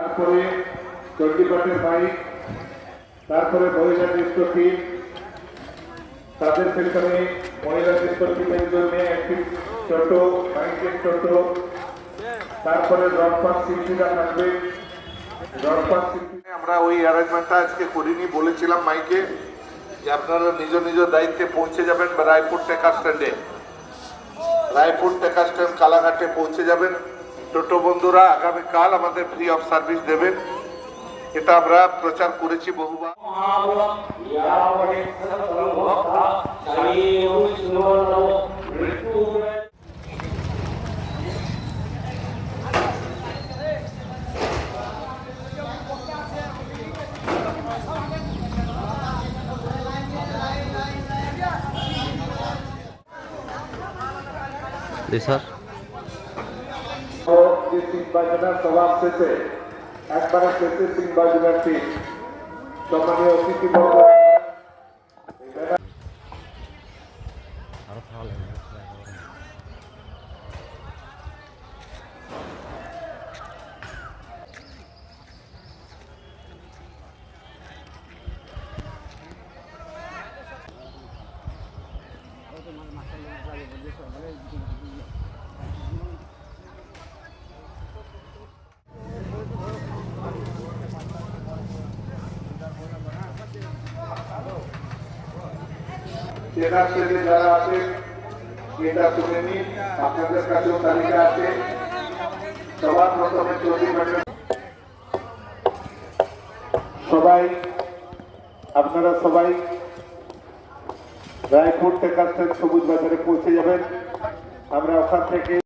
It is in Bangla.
তারপরে চণ্ডীপাঠের বাইক তারপরে মহিলা নৃত্য তাদের পেছনে মহিলা নৃত্য টিমের জন্য একটি ছোট বাইকের ছোট তারপরে রংপাস শিল্পীরা থাকবে। আমরা ওই অ্যারেঞ্জমেন্টটা আজকে করিনি, বলেছিলাম মাইকে যে আপনারা নিজ নিজ দায়িত্বে পৌঁছে যাবেন রায়পুর টেকা স্ট্যান্ডে। রায়পুর টেকা স্ট্যান্ড কালাঘাটে পৌঁছে যাবেন। টোটো বন্ধুরা আগামীকাল আমাদের ফ্রি অফ সার্ভিস দেবেন এটা আমরা প্রচার করেছি বহুবার জি স্যার ও যে সিং বাজনার সবার শেষে একবারে শেষে সিং বাজনার টিম সম্মানীয় অতিথি বর্গ চেনার শেষে যারা আছে এটা শুনে নিন আপনাদের কাছেও তালিকা আছে। সবার প্রথমে মিনিট সবাই, আপনারা সবাই রায়পুর থেকে সবুজ বাজারে পৌঁছে যাবেন। আমরা ওখান থেকে